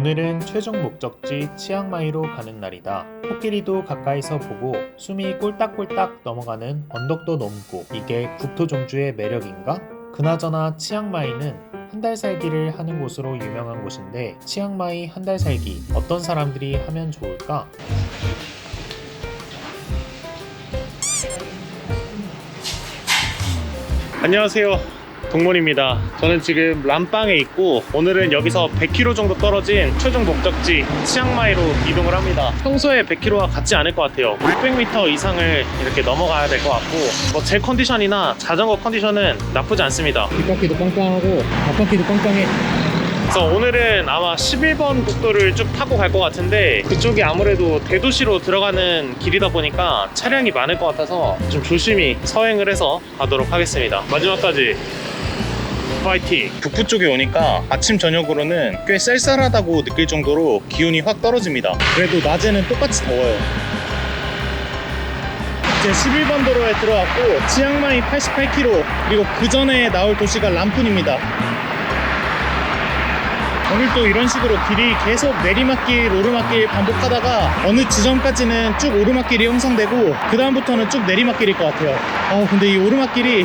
오늘은 최종 목적지 치앙마이로 가는 날이다. 코끼리도 가까이서 보고 숨이 꼴딱꼴딱 넘어가는 언덕도 넘고 이게 국토종주의 매력인가? 그나저나 치앙마이는 한 달 살기를 하는 곳으로 유명한 곳인데 치앙마이 한 달 살기 어떤 사람들이 하면 좋을까? 안녕하세요. 동문입니다. 저는 지금 람빵에 있고 오늘은 여기서 100km 정도 떨어진 최종 목적지 치앙마이로 이동을 합니다. 평소에 100km와 같지 않을 것 같아요. 600m 이상을 이렇게 넘어가야 될 것 같고 뭐 제 컨디션이나 자전거 컨디션은 나쁘지 않습니다. 뒷바퀴도 빵빵하고 앞바퀴도 빵빵해 그래서 오늘은 아마 11번 국도를 쭉 타고 갈 것 같은데 그쪽이 아무래도 대도시로 들어가는 길이다 보니까 차량이 많을 것 같아서 좀 조심히 서행을 해서 가도록 하겠습니다. 마지막까지 파이팅! 북부 쪽에 오니까 아침 저녁으로는 꽤 쌀쌀하다고 느낄 정도로 기온이 확 떨어집니다. 그래도 낮에는 똑같이 더워요. 이제 11번 도로에 들어왔고 치앙마이 88km 그리고 그 전에 나올 도시가 람푼입니다. 오늘도 이런 식으로 길이 계속 내리막길, 오르막길 반복하다가 어느 지점까지는 쭉 오르막길이 형성되고 그 다음부터는 쭉 내리막길일 것 같아요. 아 근데 이 오르막길이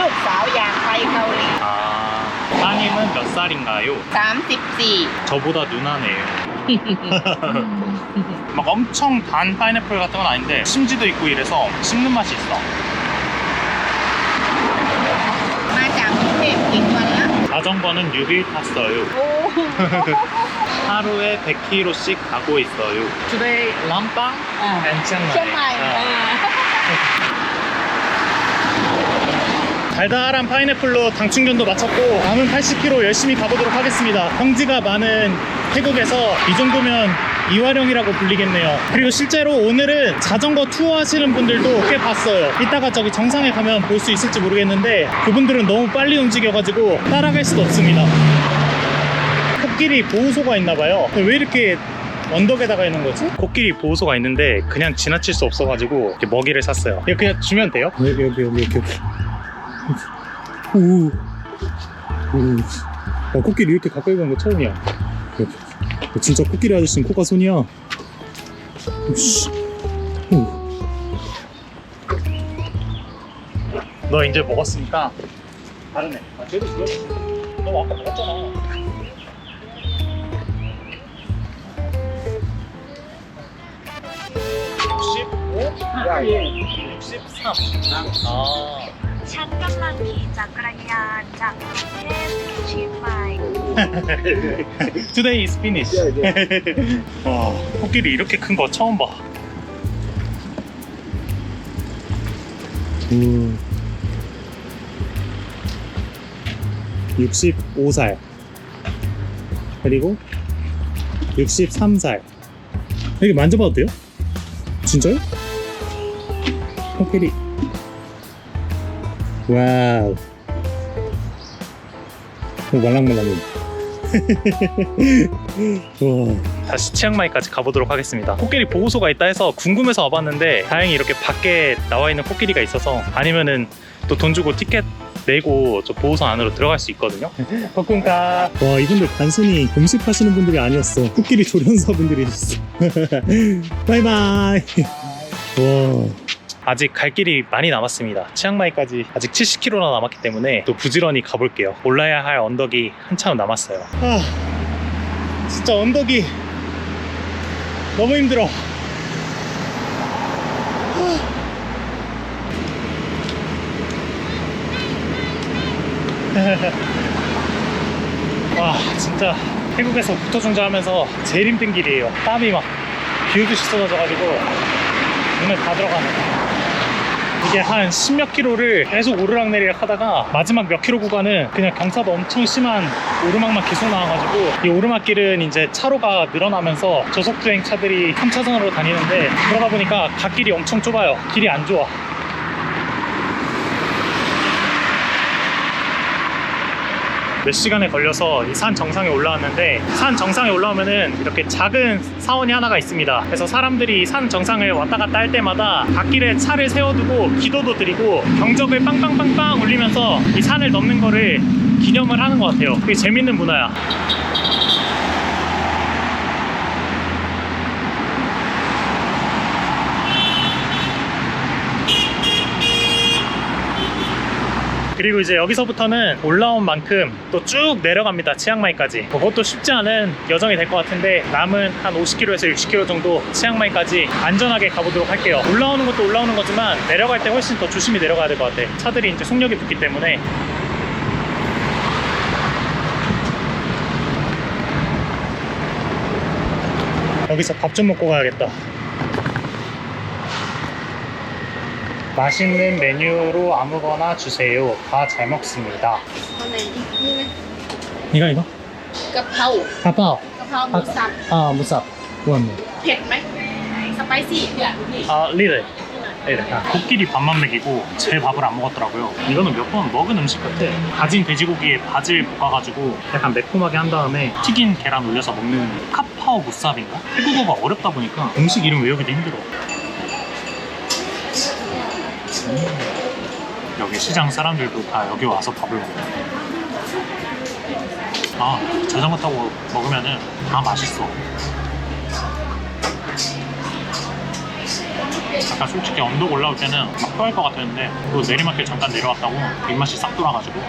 ลูกสาวอยากไปเกาหลี 아, 따님은 몇 살인가요? 34 저보다 누나네요. 막 엄청 단 파인애플 같은 건 아닌데 심지도 있고 이래서 씹는 맛이 있어. มาจากกรุงเทพกี่วันละ 자전거는 6일 탔어요. โอ้ 하루에 100km씩 가고 있어요. Today, 람빵 อ่า and เชียงใหม่ 치앙마이. อ่า 달달한 파인애플로 당 충전도 마쳤고 남은 80km 열심히 가보도록 하겠습니다. 평지가 많은 태국에서 이 정도면 이화령이라고 불리겠네요. 그리고 실제로 오늘은 자전거 투어 하시는 분들도 꽤 봤어요. 이따가 저기 정상에 가면 볼 수 있을지 모르겠는데 그분들은 너무 빨리 움직여가지고 따라갈 수도 없습니다. 코끼리 보호소가 있나봐요. 왜 이렇게 언덕에다가 있는 거지? 코끼리 보호소가 있는데 그냥 지나칠 수 없어가지고 이렇게 먹이를 샀어요. 이거 그냥 주면 돼요? 여기 여기 여기 여기 오, 오. 어, 코끼리 이렇게 가까이 가는 거 처음이야 여기. 어, 진짜 코끼리 아저씨는 코가 손이야. 오. 너 이제 먹었으니까 다르네. 아, 쟤도 그래. 너 아까 먹었잖아. 육십삼. 아. 잠깐만 기자 그러냐 잠깐만 Today is finished 와 어, 코끼리 이렇게 큰 거 처음 봐. 음, 65살. 그리고 63살. 여기 만져봐도 돼요? 진짜요? 코끼리. 와우. 오, 말랑말랑해. 와. 다시 치앙마이까지 가보도록 하겠습니다. 코끼리 보호소가 있다 해서 궁금해서 와봤는데 다행히 이렇게 밖에 나와 있는 코끼리가 있어서 아니면은 또 돈 주고 티켓 내고 저 보호소 안으로 들어갈 수 있거든요. 코쿤가. 와 이분들 단순히 음식 하시는 분들이 아니었어. 코끼리 조련사 분들이셨어. 바이바이. 와 아직 갈 길이 많이 남았습니다. 치앙마이까지 아직 70km나 남았기 때문에 또 부지런히 가볼게요. 올라야 할 언덕이 한참 남았어요. 아, 진짜 언덕이 너무 힘들어. 와, 진짜 태국에서 국토종주하면서 제일 힘든 길이에요. 땀이 막 비오듯이 쏟아져가지고 눈에 다 들어가네. 이게 한 십몇 킬로를 계속 오르락내리락 하다가 마지막 몇 킬로 구간은 그냥 경사도 엄청 심한 오르막만 계속 나와가지고 이 오르막길은 이제 차로가 늘어나면서 저속주행 차들이 3차선으로 다니는데 그러다 보니까 갓길이 엄청 좁아요. 길이 안 좋아. 몇 시간에 걸려서 이 산 정상에 올라왔는데 산 정상에 올라오면은 이렇게 작은 사원이 하나가 있습니다. 그래서 사람들이 산 정상을 왔다 갔다 할 때마다 갓길에 차를 세워두고 기도도 드리고 경적을 빵빵빵빵 울리면서 이 산을 넘는 거를 기념을 하는 것 같아요. 그게 재밌는 문화야. 그리고 이제 여기서부터는 올라온 만큼 또 쭉 내려갑니다. 치앙마이까지. 그것도 쉽지 않은 여정이 될 것 같은데 남은 한 50km에서 60km 정도 치앙마이까지 안전하게 가보도록 할게요. 올라오는 것도 올라오는 거지만 내려갈 때 훨씬 더 조심히 내려가야 될 것 같아. 차들이 이제 속력이 붙기 때문에. 여기서 밥 좀 먹고 가야겠다. 맛있는 메뉴로 아무거나 주세요. 다 잘 먹습니다. 이거 이거? กะเพรา 가빠. กะเพราหมูสับ 아, 무삽. 원. เผ็ดไหมสไปซี่เนี่ยดูดิ 아, 리레. 리레. 아, 코끼리 밥만 먹이고 제 밥을 안 먹었더라고요. 이거는 몇 번 먹은 음식 같아. 다진 돼지고기에 바질 볶아가지고 약간 매콤하게 한 다음에 튀긴 계란 올려서 먹는 카파오 무삽인가? 태국어가 어렵다 보니까 음식 이름 외우기도 힘들어. 음. 여기 시장 사람들도 다 여기 와서 밥을 먹어요. 아, 자전거 타고 먹으면은 다 맛있어. 약간 솔직히 언덕 올라올 때는 막 토할 것 같았는데 또 내리막길 잠깐 내려왔다고 입맛이 싹 돌아가지고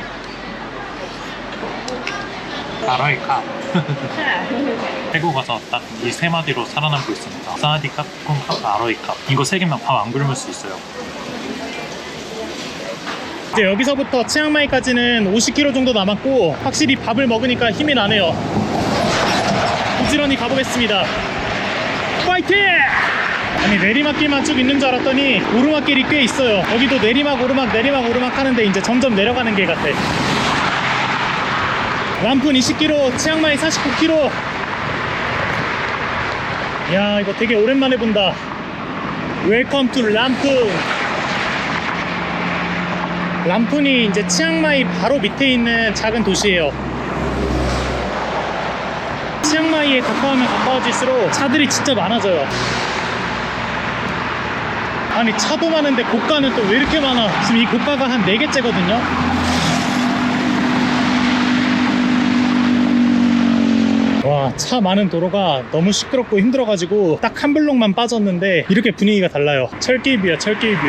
아라이카 태국 가서 딱 이 세 마디로 살아남고 있습니다 사디캅, 콩캅, 아로이캅 이거 세 개만 밥안 굶을 수 있어요 이제 여기서부터 치앙마이까지는 50km 정도 남았고 확실히 밥을 먹으니까 힘이 나네요. 부지런히 가보겠습니다. 파이팅! 아니 내리막길만 쭉 있는 줄 알았더니 오르막길이 꽤 있어요. 여기도 내리막 오르막 내리막 오르막 하는데 이제 점점 내려가는 길 같아. 람푼 20km 치앙마이 49km 야 이거 되게 오랜만에 본다. 웰컴 투 람푼 람푼이 이제 치앙마이 바로 밑에 있는 작은 도시예요. 치앙마이에 가까우면 가까워질수록 차들이 진짜 많아져요. 아니 차도 많은데 고가는 또 왜 이렇게 많아? 지금 이 고가가 한 4개째거든요. 와 차 많은 도로가 너무 시끄럽고 힘들어가지고 딱 한 블록만 빠졌는데 이렇게 분위기가 달라요. 철길뷰야 철길뷰.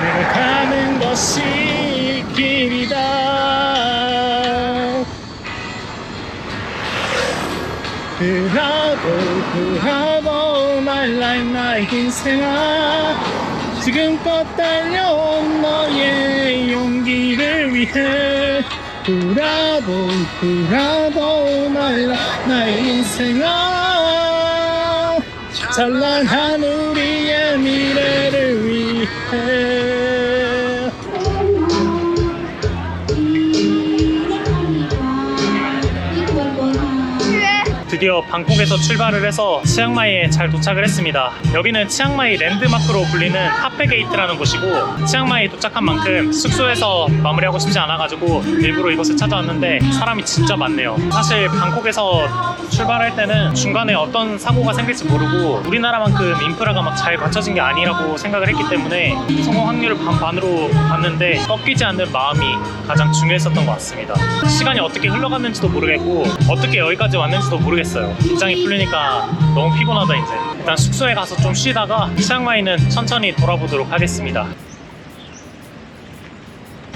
내가 가 는 것이 길이다. 브라보 브라보 my life 나의 인생아 지금껏 달려온 너의 용기를 위해. 브라보 브라보 my 나의 인생아 찬란한 우리의 미래를 위해 드디어 방콕에서 출발을 해서 치앙마이에 잘 도착을 했습니다. 여기는 치앙마이 랜드마크로 불리는 하페게이트라는 곳이고 치앙마이 도착한 만큼 숙소에서 마무리하고 싶지 않아가지고 일부러 이곳을 찾아왔는데 사람이 진짜 많네요. 사실 방콕에서 출발할 때는 중간에 어떤 사고가 생길지 모르고 우리나라만큼 인프라가 막 잘 갖춰진 게 아니라고 생각을 했기 때문에 성공 확률을 반반으로 봤는데 꺾이지 않는 마음이 가장 중요했었던 것 같습니다. 시간이 어떻게 흘러갔는지도 모르겠고 어떻게 여기까지 왔는지도 모르겠 어요. 긴장이 풀리니까 너무 피곤하다 이제. 일단 숙소에 가서 좀 쉬다가 치앙마이는 천천히 돌아보도록 하겠습니다.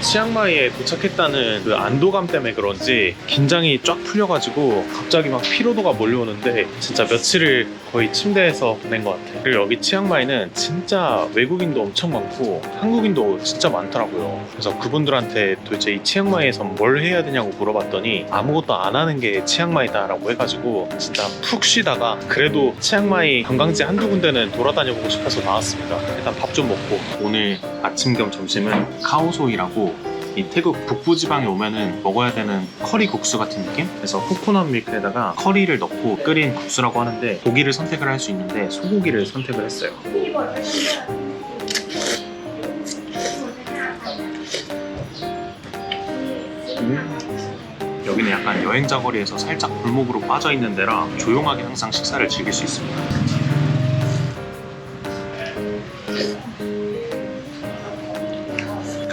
치앙마이에 도착했다는 그 안도감 때문에 그런지 긴장이 쫙 풀려가지고 갑자기 막 피로도가 몰려오는데 진짜 며칠을 거의 침대에서 보낸 것 같아요. 그리고 여기 치앙마이는 진짜 외국인도 엄청 많고 한국인도 진짜 많더라고요. 그래서 그분들한테 도대체 이 치앙마이에서 뭘 해야 되냐고 물어봤더니 아무것도 안 하는 게 치앙마이다라고 해가지고 진짜 푹 쉬다가 그래도 치앙마이 관광지 한두 군데는 돌아다녀보고 싶어서 나왔습니다. 일단 밥 좀 먹고 오늘 아침 겸 점심은 카오소이라고 이 태국 북부 지방에 오면은 먹어야 되는 커리 국수 같은 느낌? 그래서 코코넛 밀크에다가 커리를 넣고 끓인 국수라고 하는데 고기를 선택을 할 수 있는데 소고기를 선택을 했어요. 음. 여기는 약간 여행자 거리에서 살짝 골목으로 빠져 있는 데라 조용하게 항상 식사를 즐길 수 있습니다.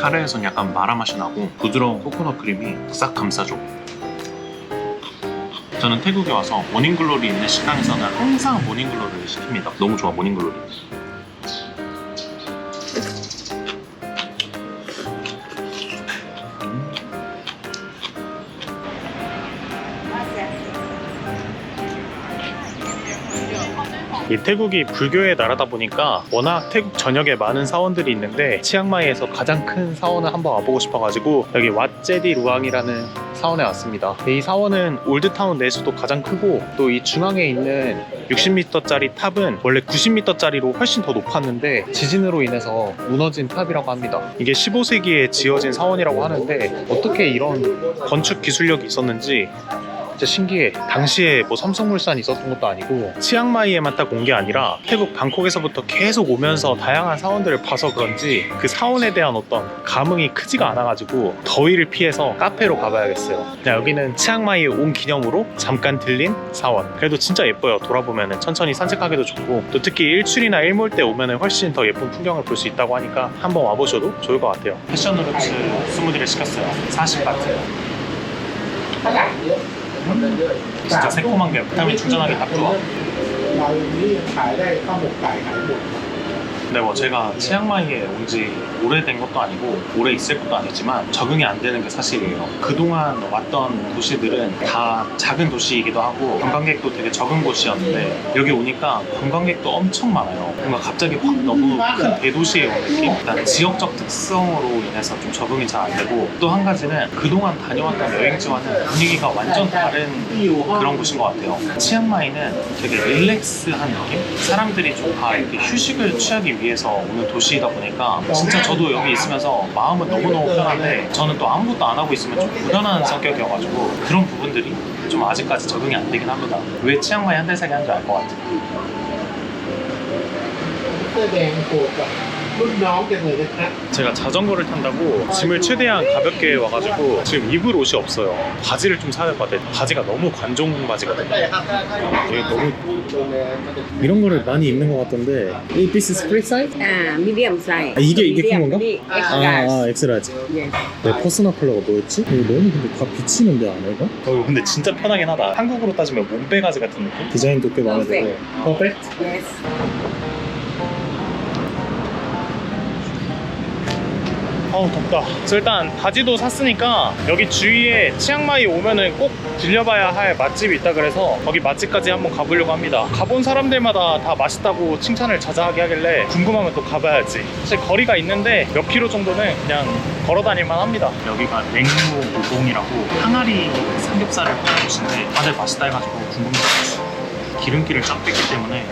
카레에선 약간 마라 맛이 나고 부드러운 코코넛 크림이 싹 감싸줘. 저는 태국에 와서 모닝글로리 있는 식당에서는 항상 모닝글로리를 시킵니다. 너무 좋아 모닝글로리. 이 태국이 불교의 나라다 보니까 워낙 태국 전역에 많은 사원들이 있는데 치앙마이에서 가장 큰 사원을 한번 와보고 싶어가지고 여기 왓제디 루앙이라는 사원에 왔습니다. 이 사원은 올드타운 내에서도 가장 크고 또 이 중앙에 있는 60m짜리 탑은 원래 90m짜리로 훨씬 더 높았는데 지진으로 인해서 무너진 탑이라고 합니다. 이게 15세기에 지어진 사원이라고 하는데 어떻게 이런 건축 기술력이 있었는지 진짜 신기해. 당시에 뭐 삼성물산이 있었던 것도 아니고 치앙마이에만 딱 온 게 아니라 태국 방콕에서부터 계속 오면서 다양한 사원들을 봐서 그런지 그 사원에 대한 어떤 감흥이 크지가 않아가지고 더위를 피해서 카페로 가봐야겠어요. 그냥 여기는 치앙마이에 온 기념으로 잠깐 들린 사원. 그래도 진짜 예뻐요. 돌아보면 천천히 산책하기도 좋고 또 특히 일출이나 일몰 때 오면 훨씬 더 예쁜 풍경을 볼 수 있다고 하니까 한번 와보셔도 좋을 것 같아요. 패션 후르츠 스무디를 시켰어요. 40바트. 진짜 새콤한 게 비타민 충전하기 딱 좋아. เรานี่ขายได้ข้าวหมกไก่ขายหมด 근데 뭐 제가 치앙마이에 온 지 오래된 것도 아니고 오래 있을 것도 아니지만 적응이 안 되는 게 사실이에요. 그동안 왔던 도시들은 다 작은 도시이기도 하고 관광객도 되게 적은 곳이었는데 여기 오니까 관광객도 엄청 많아요. 뭔가 갑자기 확 너무 큰 대도시에 온 느낌? 일단 지역적 특성으로 인해서 좀 적응이 잘 안 되고 또 한 가지는 그동안 다녀왔던 여행지와는 분위기가 완전 다른 그런 곳인 것 같아요. 치앙마이는 되게 릴렉스한 느낌? 사람들이 좀 다 이렇게 휴식을 취하기 위해서 오는 도시이다 보니까 진짜 저도 여기 있으면서 마음은 너무너무 편한데 저는 또 아무것도 안 하고 있으면 좀 불안한 성격이어가지고 그런 부분들이 좀 아직까지 적응이 안 되긴 합니다. 왜 치앙마이 한 달 살기 한줄 알 것 같아요. 아, 제가 자전거를 탄다고 짐을 최대한 가볍게 와가지고 지금 입을 옷이 없어요 바지를 좀 사야 될 것 같아요 바지가 너무 관종 바지거든요 이게 너무 이런 거를 많이 입는 것 같던데 이 피스 스프릿 사이즈? 아, 미디엄 사이즈. 아, 이게 이게 큰 건가? 아, 아 엑스라지. 내 퍼스널 컬러가 뭐였지? 이거 너무 근데 다 비치는데 안 해가? 어, 근데 진짜 편하긴 하다. 한국으로 따지면 몸빼가지 같은 느낌? 디자인도 꽤 마음에 들어요. 퍼펙트? 예스. 어우 덥다. 그래서 일단 바지도 샀으니까 여기 주위에 치앙마이 오면은 꼭 들려봐야 할 맛집이 있다 그래서 거기 맛집까지 한번 가보려고 합니다. 가본 사람들마다 다 맛있다고 칭찬을 자자하게 하길래 궁금하면 또 가봐야지. 사실 거리가 있는데 몇 킬로 정도는 그냥 걸어 다닐만 합니다. 여기가 냉무 우동이라고 항아리 삼겹살을 곳인데 다들 맛있다 해가지고 궁금해서 기름기를 쫙 뺐기 때문에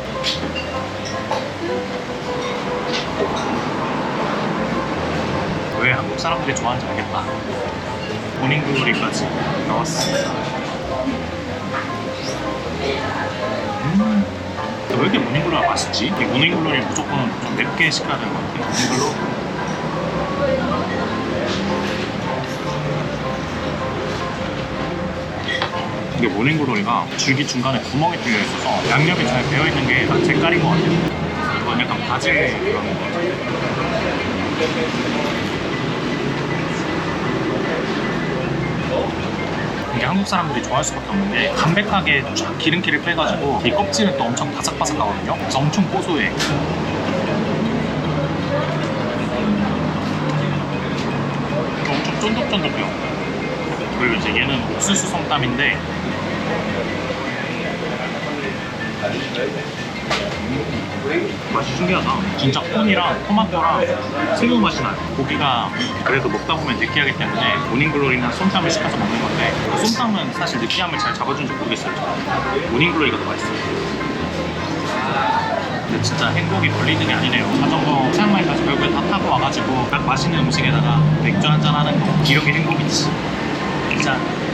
왜 한국 사람들이 좋아하는지 알겠다. 모닝글로리까지 나왔습니다. 음, 왜 이렇게 모닝글로리가 맛있지? 이 모닝글로리 무조건 좀 맵게 시켜야 되는 것 같아. 모닝글로. 이게 모닝글로리가 줄기 중간에 구멍이 뚫려 있어서 양념이 잘 배어 있는 게딱제 깔인 것 같아요. 이건 약간 바질 그런 거 같아요. 이게 한국 사람들이 좋아할 수밖에 없는 게 담백하게 쫙 기름기를 빼가지고 이 껍질은 또 엄청 바삭바삭하거든요. 그래서 엄청 고소해. 엄청 쫀득쫀득해요. 그리고 이제 얘는 옥수수 성땀인데 맛이 신기하다. 진짜 콘이랑 토마토랑 새우 맛이 나요. 고기가 그래도 먹다 보면 느끼하기 때문에 모닝글로리나 솜땀을 시켜서 먹는 건데 그 솜땀은 사실 느끼함을 잘 잡아준지 모르겠어요. 모닝글로리가 더 맛있어요. 근데 진짜 행복이 멀리는 게 아니네요. 자전거 치앙마이까지 결국에 다 타고 와가지고 딱 맛있는 음식에다가 맥주 한잔 하는 거 이런 게 행복이지. 짠.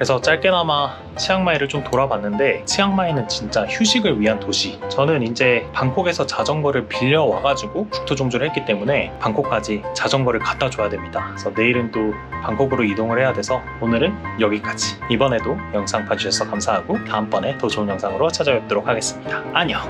그래서 짧게나마 치앙마이를 좀 돌아봤는데 치앙마이는 진짜 휴식을 위한 도시. 저는 이제 방콕에서 자전거를 빌려 와가지고 국토 종주를 했기 때문에 방콕까지 자전거를 갖다 줘야 됩니다. 그래서 내일은 또 방콕으로 이동을 해야 돼서 오늘은 여기까지. 이번에도 영상 봐주셔서 감사하고 다음번에 더 좋은 영상으로 찾아뵙도록 하겠습니다. 안녕.